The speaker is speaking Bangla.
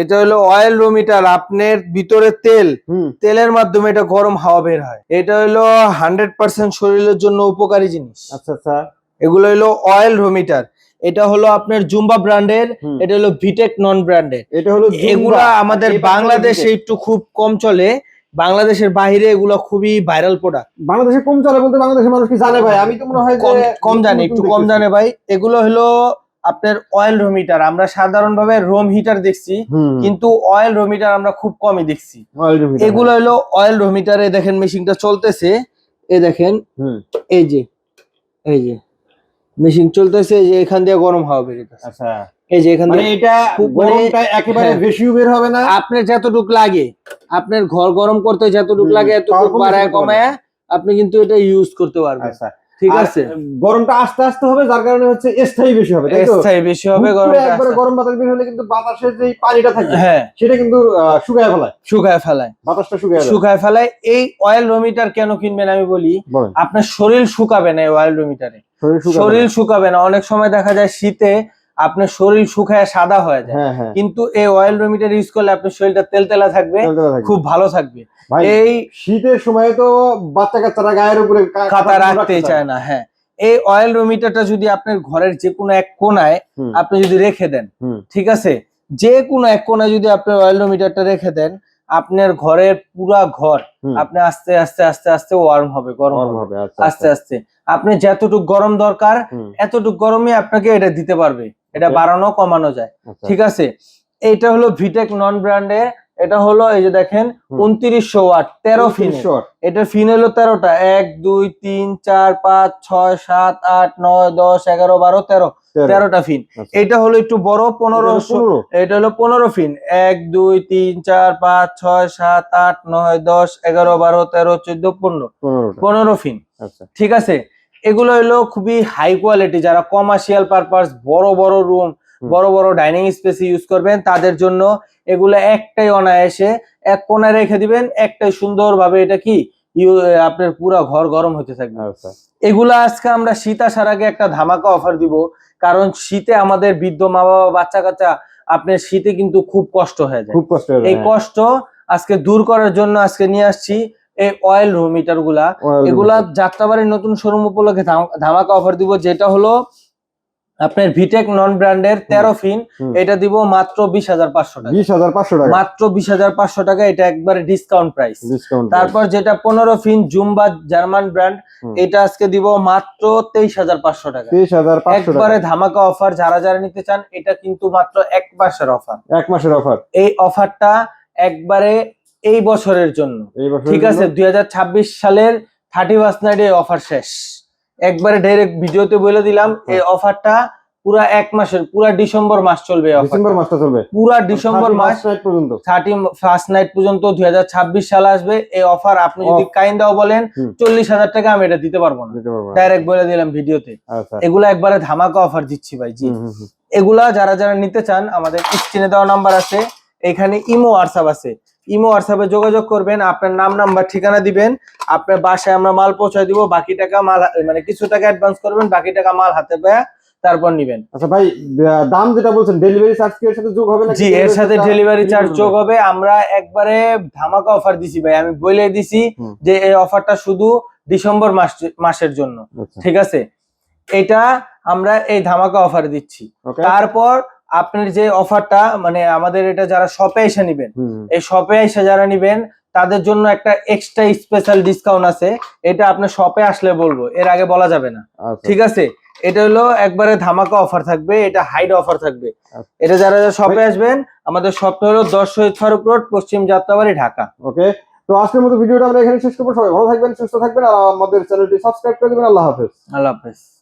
এটা হলো অয়েল রুমিটার আপনার ভিতরে তেল। তেলের মাধ্যমে এটা গরম হাওয়া বের হয়। এটা হলো হান্ড্রেড পার্সেন্ট শরীরের জন্য উপকারী জিনিস। আচ্ছা আচ্ছা। এগুলো হলো অয়েল রুমিটার এটা হলো আপনার জুম্বা ব্র্যান্ডের এটা হলো ভিটেক নন ব্র্যান্ডের এটা হলো এগুলা আমাদের বাংলাদেশে একটু খুব কম চলে। বাংলাদেশের বাইরে এগুলো খুবই ভাইরাল প্রোডাক্ট বাংলাদেশে কম চলে বলতে বাংলাদেশের মানুষ কি জানে ভাই? আমি তো মনে হয় কম জানে একটু কম জানে ভাই। এগুলো হলো আপনার অয়েল রোমিটার আমরা সাধারণভাবে রোম হিটার দেখছি কিন্তু অয়েল রোমিটার আমরা খুব কমই দেখছি। এগুলো হলো অয়েল রোমিটারে দেখেন মেশিনটা চলতেছে এ দেখেন এই যে এই যে মেশিন চলতেছে যে এখান দিয়ে গরম হাওয়া বেরোতেছে আচ্ছা। এই যে এখান মানে দিয়ে এটা খুব মানে- গরমটা একেবারে হ্যাঁ। বেশিও বের হবে না। আপনার যতটুক লাগে আপনার ঘর গরম করতে যতটুক লাগে এতটুক বাড়ায় কমায় আপনি কিন্তু এটা ইউজ করতে পারবেন। আচ্ছা। ঠিক আছে। গরমটা আস্তে আস্তে হবে যার কারণে হচ্ছে স্থায়ী বেশি হবে স্থায়ী বেশি হবে একবারে গরম বাতাস বেশি হলে কিন্তু বাতাসের যে পানিটা থাকে হ্যাঁ। সেটা কিন্তু শুকায় ফেলায়। শুকায় ফেলায়। বাতাসটা শুকায় শুকায় ফেলায়। এই অয়েল রোমিটার কেন কিনবেন আমি বলি আপনার শরীর শুকাবে না এই অয়েল রোমিটারে শরীর শুকাবে না। অনেক সময় দেখা যায় শীতে আপনার শরীর শুকায় সাদা হয়ে যায়। হ্যাঁ হ্যাঁ। কিন্তু এই অয়েল রোমিটার ইউজ করলে আপনার শরীরটা তেলতেলা থাকবে খুব ভালো থাকবে। এই শীতের সময় তো বাচ্চা কাচ্চারা গায়ের উপরে খাতা রাখতে চায় না হ্যাঁ। এই অয়েল রোমিটারটা যদি আপনার ঘরের যে কোনো এক কোনায় আপনি যদি রেখে দেন। ঠিক আছে? যে কোনো এক কোনায় যদি আপনি অয়েল রোমিটারটা রেখে দেন আপনার ঘরের পুরা ঘর আপনি আস্তে আস্তে আস্তে আস্তে ওয়ার্ম হবে গরম গরম হবে। হবে আচ্ছা আস্তে আস্তে। আপনি যতটুক গরম দরকার এতটুক গরমই আপনাকে এটা দিতে পারবে। এটা. বাড়ানো কমানো যায় আচ্ছা। ঠিক আছে এটা হলো ভিটেক নন ব্র্যান্ডে এটা হলো এই যে দেখেন উনত্রিশশো ওয়াট তেরো ফিন। এটার ফিন হলো তেরোটা এক দুই তিন চার পাঁচ ছয় সাত আট নয় দশ এগারো বারো তেরো তেরো। তেরোটা ফিন আচ্ছা। এটা হলো একটু বড় পনেরো এটা হলো পনেরো। এটা ফিন এক দুই তিন চার পাঁচ ছয় সাত আট নয় দশ এগারো বারো তেরো চোদ্দ পনেরো। পনেরো ফিন আচ্ছা ঠিক আছে এগুলো হলো খুবই হাই কোয়ালিটি যারা কমার্শিয়াল পারপাস বড় বড় রুম বড় বড় ডাইনিং স্পেস ইউজ করবেন তাদের জন্য এগুলো একটাই অনায়াসে এক কোনায় রেখে দিবেন একটাই সুন্দরভাবে এটা কি আপনার পুরো ঘর গরম হতে থাকবে। আচ্ছা। এগুলো আজকে আমরা শীত আসার আগে একটা ধামাকা অফার দিব কারণ শীতে আমাদের বৃদ্ধ মা বাবা বাচ্চা কাচ্চা আপনার শীতে কিন্তু খুব কষ্ট হয়ে যায়। খুব কষ্ট এই। কষ্ট আজকে দূর করার জন্য আজকে নিয়ে আসছি। এই অয়েল রুম মিটারগুলা এগুলা যাত্রাবাড়ির নতুন শোরুম উপলক্ষে ধামাকা অফার দিব যেটা হলো আপনার ভিটেক নন ব্র্যান্ডের তেরো ফিন এটা দিব মাত্র বিশ হাজার পাঁচশো টাকা। বিশ হাজার পাঁচশো টাকা। মাত্র বিশ হাজার পাঁচশো টাকা এটা একবারে ডিসকাউন্ট প্রাইস তারপর যেটা পনেরো ফিন জুম্বা জার্মান ব্র্যান্ড এটা আজকে দিব মাত্র তেইশ হাজার পাঁচশো টাকা। তেইশ হাজার একবারে ধামাকা অফার যারা যারা নিতে চান এটা কিন্তু মাত্র এক মাসের অফার এক মাসের অফার এই অফারটা একবারে এই বছরের জন্য। ঠিক আছে দুই হাজার ছাব্বিশ সালের থার্টি ফার্স্ট নাইট এই অফার শেষ। একবারে ডাইরেক্ট ভিডিওতে বলে দিলাম এই অফারটা পুরা এক মাসের পুরা ডিসেম্বর মাস চলবে ডিসেম্বর মাসটা চলবে? পুরা ডিসেম্বর মাস পর্যন্ত? থার্টি ফার্স্ট নাইট পর্যন্ত দুই সাল আসবে। এই অফার আপনি যদি. কাইন্দাও বলেন চল্লিশ হাজার টাকা আমি এটা দিতে পারব না। ডাইরেক্ট বলে দিলাম ভিডিওতে। আচ্ছা। এগুলো একবারে ধামাকা অফার দিচ্ছি ভাই জি। এগুলা যারা যারা নিতে চান আমাদের স্ক্রিনে দেওয়া নাম্বার আছে। এখানে ইমো হোয়াটসঅ্যাপ আছে। ইমো হোয়াটসঅ্যাপে যোগাযোগ করবেন আপনার নাম নাম্বার ঠিকানা দিবেন আপনার বাসায় আমরা মাল পৌঁছায় দিব বাকি টাকা মাল মানে কিছু টাকা অ্যাডভান্স করবেন বাকি টাকা মাল হাতে পেয়ে তারপর নিবেন। আচ্ছা ভাই দাম যেটা বলছেন ডেলিভারি চার্জ কি এর সাথে যোগ হবে না জি এর সাথে ডেলিভারি চার্জ যোগ হবে। আমরা একবারে ধামাকা অফার দিছি ভাই আমি বলে দিছি যে এই অফারটা শুধু ডিসেম্বর মাস মাসের জন্য। আচ্ছা। ঠিক আছে? এটা আমরা এই ধামাকা অফার দিচ্ছি। তারপর আপনার যে অফারটা মানে আমাদের এটা যারা শপে এসে নিবেন এই শপে এসে যারা নিবেন তাদের জন্য একটা এক্সট্রা স্পেশাল ডিসকাউন্ট আছে। এটা আপনার শপে আসলে বলব এর আগে বলা যাবে না। আচ্ছা। ঠিক আছে? এটা হলো একবারে ধামাকা অফার থাকবে এটা হাইড অফার থাকবে। আচ্ছা। এটা যারা যারা শপে আসবেন আমাদের শপটা হলো দশ শহীদ ফারুক রোড পশ্চিম যাত্রাবাড়ি ঢাকা। ওকে? তো আজকের মতো ভিডিওটা আমরা এখানে শেষ করব। সবাই ভালো থাকবেন সুস্থ থাকবেন আর আমাদের চ্যানেলটি সাবস্ক্রাইব করে দেবেন। আল্লাহ হাফেজ। আল্লাহ হাফেজ।